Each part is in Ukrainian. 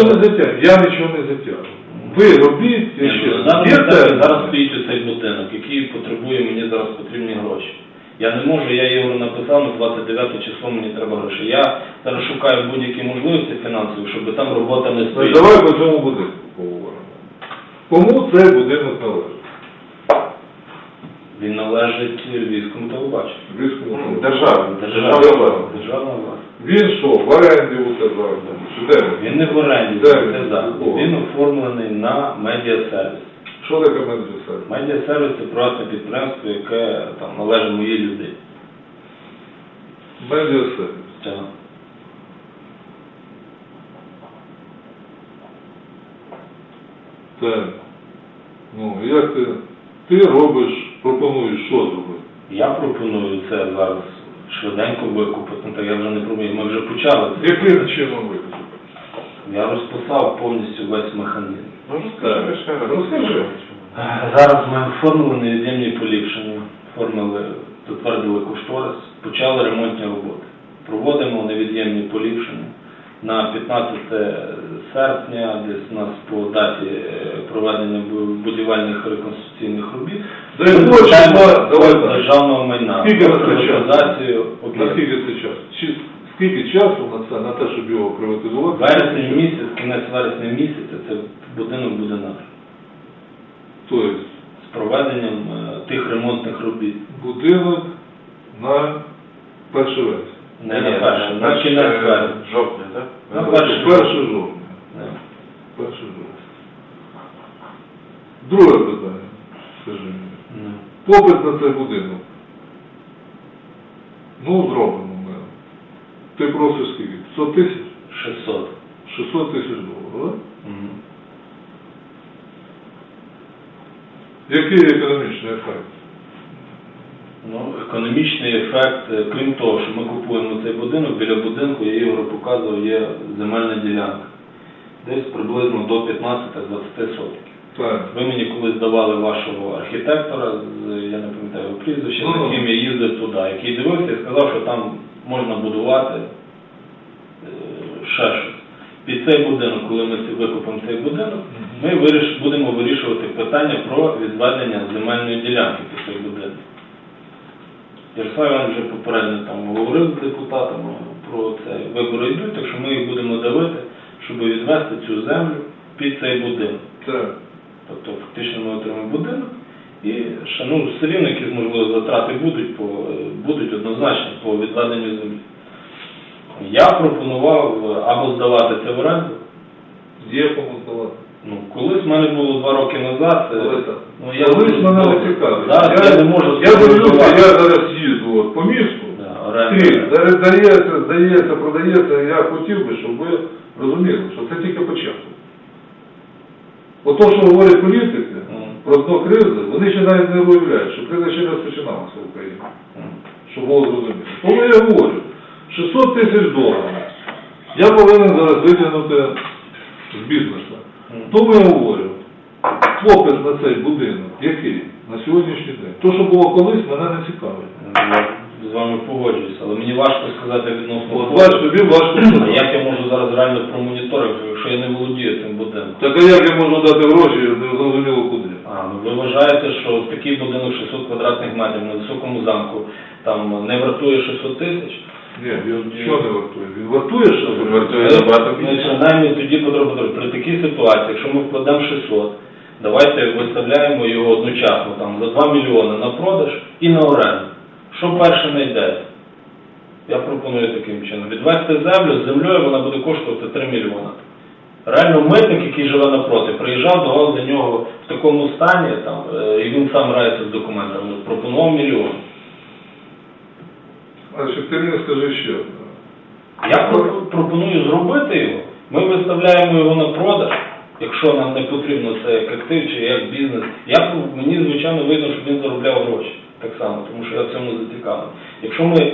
нічого не затягую, я нічого не затягую. Ви робіть, раз. на даний етапі зараз стоїть цей будинок, який потребує мені зараз потрібні гроші. Я не можу, я його написав на 29 число, мені треба гроші. Я зараз шукаю будь-які можливості фінансові, щоб там робота не Ну, стоїть. Давай по цьому будинку поговоримо. Кому цей будинок належить? Він належить Львівському телебаченню. Телебаченню. Державний. Державна. Державна влада. Він що, в оренді у тебе? Чи де він? Не в оренді, Де це він? за. О. Він оформлений на медіасервіс. Що таке медіасервіс? Медіасервіс це приватне підприємство, яке там належить моїй людині. Медіасервіс. Так. Так. Ну, як ти, ти робиш, пропонуєш, що зробити? Я пропоную це зараз швиденько викупити, так я вже не пробую, ми вже почали. це. Яким чином викупити? Я розписав повністю весь механізм. Ну, розкажи ще раз. Розкажи. Зараз ми оформили невід'ємні поліпшення, оформили, затвердили кошторис, почали ремонтні роботи. Проводимо невід'ємні поліпшення. На 15 серпня, десь у нас по даті е, проведення будівельних реконструкційних робіт, Державного майна. Скільки часу? Наскільки це час? Чи скільки часу на це, на те, щоб його приватизувати? Вересень місяць, кінець вересня місяця, це будинок буде наш. Тобто, З проведенням е, тих ремонтних робіт. будинок на 1 вересня. Не на перше, на кінець вересня. Жовтня, так? На Перше перше жовтня. Да. Жовтня. Друге питання, скажи мені. Попит на цей будинок. Ну, зробимо ми. Ти просиш скільки? 100 тисяч? 600. 600 тисяч доларів, так? Мгм. Який економічний ефект? Ну, економічний ефект, е, крім того, що ми купуємо цей будинок, біля будинку, я Ігору показував, є земельна ділянка. Десь приблизно до 15-20 соток. Так. Ви мені колись давали вашого архітектора, з, я не пам'ятаю його прізвище, Ну, з яким я їздив туди, який дивився і сказав, що там можна будувати е, ще щось. Під цей будинок, коли ми ці- викупимо цей будинок, ми виріш, будемо вирішувати питання про відведення земельної ділянки під цей будинок. Ярослав Іванович вже попередньо там говорив з депутатами про це. Вибори йдуть, так що ми їх будемо давити, щоб відвести цю землю під цей будинок. Так. Тобто фактично ми отримаємо будинок і ще ну, все рівно якісь можливо затрати будуть по будуть однозначно по відведенню землі. Я пропонував е, або здавати це в оренду. Є кому здавати. Ну, колись в мене було два роки назад. е, Але так. Ну, я Колись мене не цікавить. Зараз я, не можу Я дивлюся, я зараз їду от, по місту. Да, оренда. Да- дається, здається, продається, я хотів би, щоб ви розуміли, що це тільки початок. От то, що говорять політики про дно кризи, вони ще навіть не уявляють, що криза ще не розпочиналася в Україні. Щоб було зрозуміло. Тому я говорю, 600 тисяч доларів я повинен зараз витягнути з бізнесу. Тому я говорю, попит на цей будинок, який на сьогоднішній день. То, що було колись, мене не цікавить. З вами погоджуюся, але мені важко сказати відносно. От того. бачиш, тобі важко А сказати. як я можу зараз реально промоніторити, якщо я не володію цим будинком? Так а як я можу дати гроші, не зрозуміло куди? А, ну ви вважаєте, що такий будинок 600 квадратних метрів на високому замку там не вартує 600 тисяч? Ні, він що не вартує? Він вартує що? Він вартує набагато Ми більше. принаймні тоді Петрович, при такій ситуації, якщо ми вкладемо 600, давайте виставляємо його одночасно там за 2 мільйони на продаж і на оренду. Що перше знайдеться? Я пропоную таким чином. Відвести землю, з землею вона буде коштувати 3 мільйони. Реально митник, який живе напроти, приїжджав, давав за нього в такому стані, там, е, і він сам грається з документами, пропонував мільйон. А ще ти мені скажи ще. Я про- пропоную зробити його. Ми виставляємо його на продаж, якщо нам не потрібно це як актив чи як бізнес. Я мені звичайно видно, щоб він заробляв гроші так само, тому що я в цьому зацікавлений. Якщо ми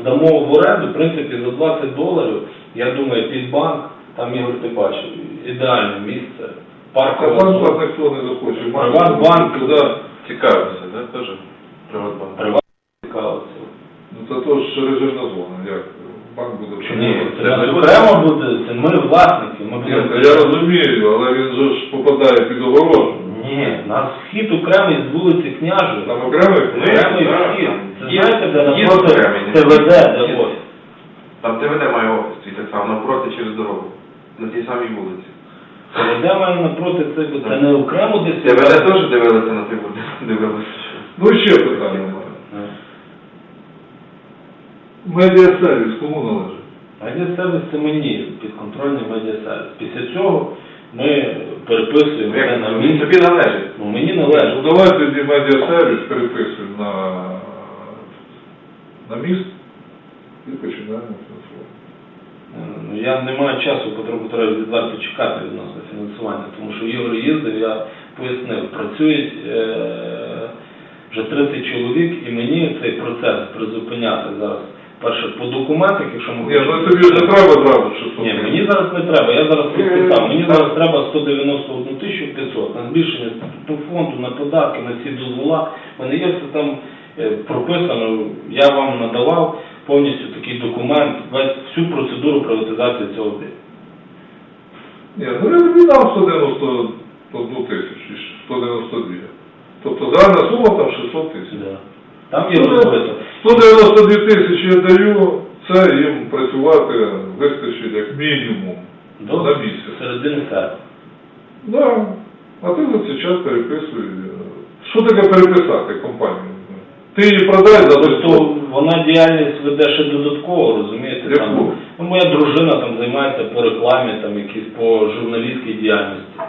здамо в оренду, в принципі, за 20 доларів, я думаю, під банк, там Ігор ти бачив, ідеальне місце. А Паркова банк ніхто не захоче. Приватбанк. туди. Цікавився, так, теж? Приватбанк. Приватна цікава. Ну це то ж режимна зона. Як? банк буде Ні, це окремо буде, це ми власники, ми Ні, будемо. я розумію, але він же ж попадає під огорожу. Ні, у нас вхід окремий з вулиці Княжої. Там окремий Окремий вхід. Це знаєте, де є напроти окремий? ТВД, де Є. ось. Там ТВД має офіс, і так само, навпроти через дорогу. На тій самій вулиці. ТВД має напроти це, це не окремо десь. ТВД теж дивилися на будинок, дивилися. що- Ну і ще питання. Медіасервіс кому належить? Медіасервіс це мені, підконтрольний медіасервіс. Після цього ми переписуємо Як на він місці. тобі належить. Ну, мені належить. Ну давай тоді медіасервіс переписуємо на, на міст і починаємо фінансувати. Ну, Я не маю часу, Петро Петрович, відверто чекати відносно фінансування, тому що Ігор їздив, я пояснив, працюють е, вже 30 чоловік, і мені цей процес призупиняти зараз. Перше, по документах, якщо ми Ні, ну тобі ж не треба зразу 600 Ні, мені зараз не треба, я зараз підписав. Мені зараз треба 191 тисячу 500 на збільшення статутного фонду, на податки, на ці дозвола. У мене є все там е, прописано, я вам надавав повністю такий документ, весь всю процедуру приватизації цього об'єкту. Ні, ну я дам 191 тисячу, 192. Тобто загальна сума там 600 тисяч. Там є Ну, розбито. 192 тисячі я даю, це їм працювати вистачить як мінімум До на місяць. середини серпня. Да. А ти за цей час переписуй. Що таке переписати компанію? Ти її продай за Тобто вона діяльність веде ще додатково, розумієте? Яку? Там, ну, моя дружина там займається по рекламі, там якісь по журналістській діяльності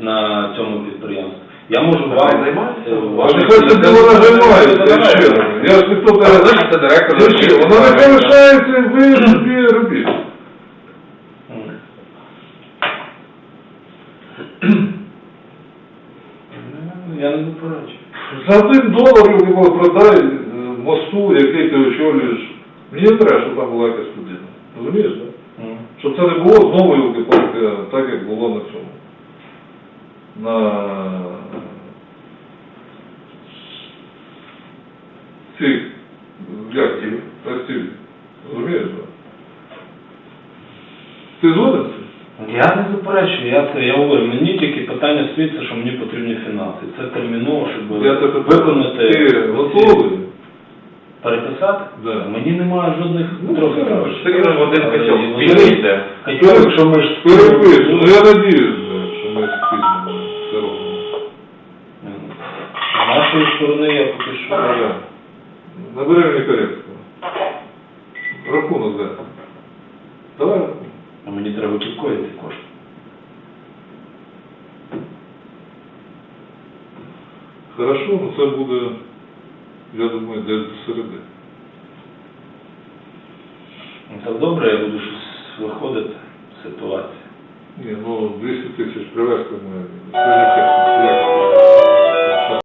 на цьому підприємстві. Я можу вам е, А ваші- це діло нажимається, я ж не значить, це директор. Воно не залишається, ви собі робіть. Я не заперечую. За один долар його продай е, мосту, який ти очолюєш. Мені не треба, щоб там була якась людина. Розумієш, так? Щоб це не було знову юлки-палки, так як було на цьому. На цих, як ті. Розумієш. Ти згоден? Я не заперечую, я це я говорю, мені тільки питання це, що мені потрібні фінанси. Це терміново, щоб Я тебе виконати. Ти готовий? Переписати? Да. Мені немає жодних Ну, трохи в один йде. Котел, якщо ми ж... Переписуй. Ну я надіюсь, що ми спільно це робимо. З нашої сторони я поки що... Я. Набери мені коректного. Рахунок де? Давай рахунок. А мені треба підкоїти кошти. Хорошо, ну це буде, я думаю, десь до середи. Ну, Так добре, я буду щось виходити з ситуації. Ні, ну 200 тисяч привезти ми. Скажи чесно, як?